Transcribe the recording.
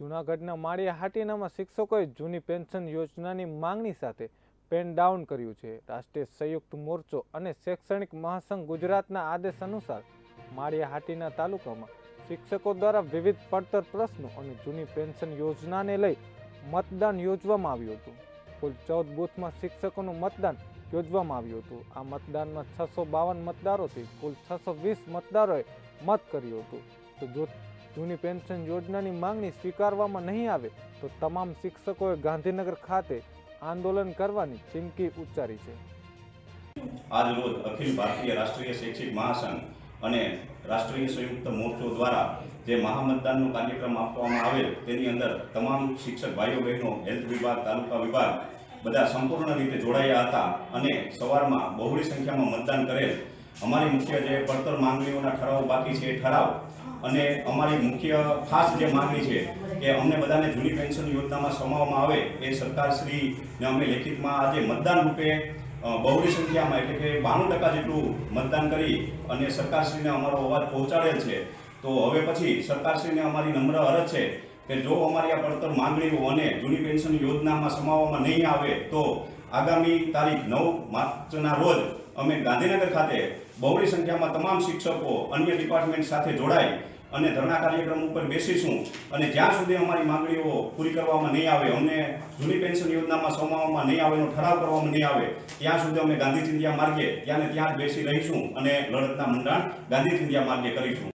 જૂનાગઢના માળિયા હાટીનામાં શિક્ષકોએ જૂની પેન્શન યોજનાની માંગણી સાથે પેન ડાઉન કર્યું છે. રાષ્ટ્રીય સંયુક્ત મોરચો અને શૈક્ષણિક મહાસંઘ ગુજરાતના આદેશ અનુસાર માળિયા હાટીના તાલુકામાં શિક્ષકો દ્વારા વિવિધ પડતર પ્રશ્નો અને જૂની પેન્શન યોજનાને લઈ મતદાન યોજવામાં આવ્યું હતું. કુલ ચૌદ બૂથમાં શિક્ષકોનું મતદાન યોજવામાં આવ્યું હતું. આ મતદાનમાં છસો બાવન મતદારોથી કુલ છસો વીસ મતદારોએ મત કર્યું હતું. તો જો જૂની પેન્શન યોજનાની માંગણી સ્વીકારવામાં નહીં આવે તો તમામ શિક્ષકોએ ગાંધીનગર ખાતે આંદોલન કરવાની ચીમકી ઉચ્ચારી છે. આજ રોજ અખિલ ભારતીય રાષ્ટ્રીય શૈક્ષિક મહાસંઘ અને રાષ્ટ્રીય સંયુક્ત મોરચો દ્વારા જે મહામતદાનનો કાર્યક્રમ આપવામાં આવેલ, તેની અંદર તમામ શિક્ષક ભાઈઓ બહેનો, હેલ્થ વિભાગ, તાલુકા વિભાગ બધા સંપૂર્ણ રીતે જોડાયા હતા અને સવારમાં બહોળી સંખ્યામાં મતદાન કરેલ. અમારી મુખ્ય જે પડતર માંગણીઓના ઠરાવ બાકી છે એ ઠરાવ. અને અમારી મુખ્ય ખાસ જે માંગણી છે કે અમને બધાને જૂની પેન્શન યોજનામાં સમાવવામાં આવે એ સરકારશ્રીને અમે લેખિતમાં આજે મતદાન રૂપે બહુરી સંખ્યામાં એટલે કે બાણું ટકા જેટલું મતદાન કરી અને સરકારશ્રીને અમારો અવાજ પહોંચાડેલ છે. તો હવે પછી સરકારશ્રીને અમારી નમ્ર અરજ છે કે જો અમારી આ પડતર માંગણીઓ અને જૂની પેન્શન યોજનામાં સમાવવામાં નહીં આવે તો આગામી તારીખ નવ માર્ચના રોજ અમે ગાંધીનગર ખાતે બહોળી સંખ્યામાં તમામ શિક્ષકો અન્ય ડિપાર્ટમેન્ટ સાથે જોડાઈ અને ધરણા કાર્યક્રમ ઉપર બેસીશું અને જ્યાં સુધી અમારી માંગણીઓ પૂરી કરવામાં નહીં આવે, અમને જૂની પેન્શન યોજનામાં સમાવવામાં નહીં આવે, એનો ઠરાવ કરવામાં નહીં આવે, ત્યાં સુધી અમે ગાંધી ચિંધ્યા માર્ગે, ત્યાં ત્યાં જ બેસી રહીશું અને લડતના મંડાણ ગાંધી ચિંધ્યા માર્ગે કરીશું.